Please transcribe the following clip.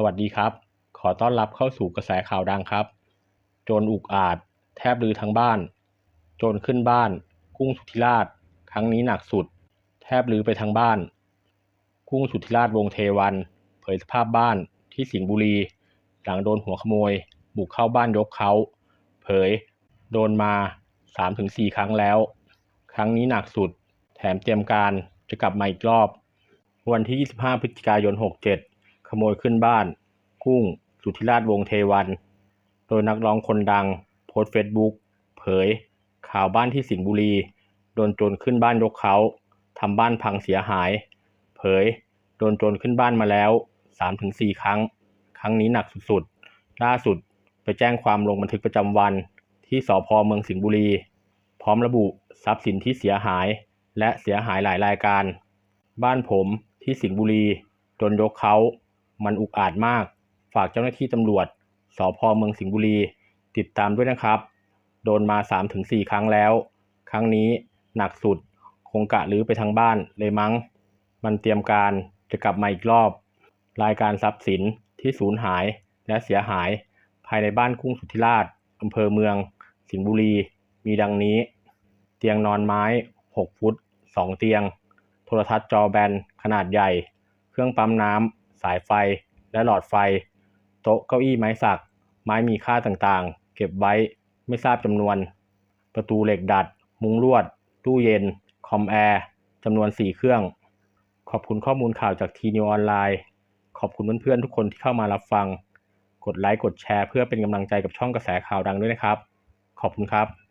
สวัสดีครับ ขอต้อนรับเข้าสู่กระแสข่าวดังครับ โจรอุกอาจ แทบลือทั้งบ้าน โจรขึ้นบ้าน กุ้งสุธิราช ครั้งนี้หนักสุด แทบลือไปทั้งบ้าน กุ้งสุธิราชวงเทวัน เผยสภาพบ้านที่สิงห์บุรี หลังโดนหัวขโมย บุกเข้าบ้านยกเขาเผย โดนมา 3-4 ครั้งแล้ว ครั้งนี้หนักสุด แถมเตรียมการจะกลับมาอีกรอบ วันที่ 25 พฤศจิกายน 67 ขโมยขึ้นบ้าน กุ้งสุธิราชวงเทวัน โดยนักร้องคนดัง โพสเฟซบุ๊กเผย ข่าวบ้านที่สิงห์บุรี โดนโจรขึ้นบ้านยกเขาทำบ้านพังเสียหาย เผย โดนโจรขึ้นบ้านมาแล้ว 3-4 ครั้ง ครั้งนี้หนักสุดๆ ล่าสุดไปแจ้งความลงบันทึกประจำวัน ที่สพเมืองสิงห์บุรี พร้อมระบุทรัพย์สินที่เสียหาย และเสียหายหลายรายการ บ้านผมที่สิงห์บุรีโดนยกเขา มันอุกอาจมาก ฝากเจ้าหน้าที่ตำรวจสพเมืองสิงห์บุรี ติดตามด้วยนะครับ โดนมา 3-4 ครั้งแล้ว ครั้งนี้หนักสุด คงกะลื้อไปทั้งบ้านเลยมั้ง มันเตรียมการจะกลับมาอีกรอบ รายการทรัพย์สินที่สูญหายและเสียหาย ภายในบ้านกุ้งสุทธิราชอำเภอเมือง สิงห์บุรี มีดังนี้ เตียงนอนไม้ 6 ฟุต 2 เตียง โทรทัศน์จอแบนขนาดใหญ่ เครื่องปั๊มน้ำ สายไฟ และหลอดไฟ โต๊ะเก้าอี้ไม้สัก ไม้มีค่าต่างๆ เก็บไว้ไม่ทราบจำนวน ประตูเหล็กดัด มุ้งลวด ตู้เย็น คอมแอร์จำนวน 4 เครื่อง ขอบคุณข้อมูลข่าวจากทีนิวออนไลน์ ขอบคุณเพื่อนๆทุกคนที่เข้ามารับฟัง กดไลค์กดแชร์เพื่อเป็นกำลังใจกับช่องกระแสข่าวดังด้วยนะครับ ขอบคุณครับ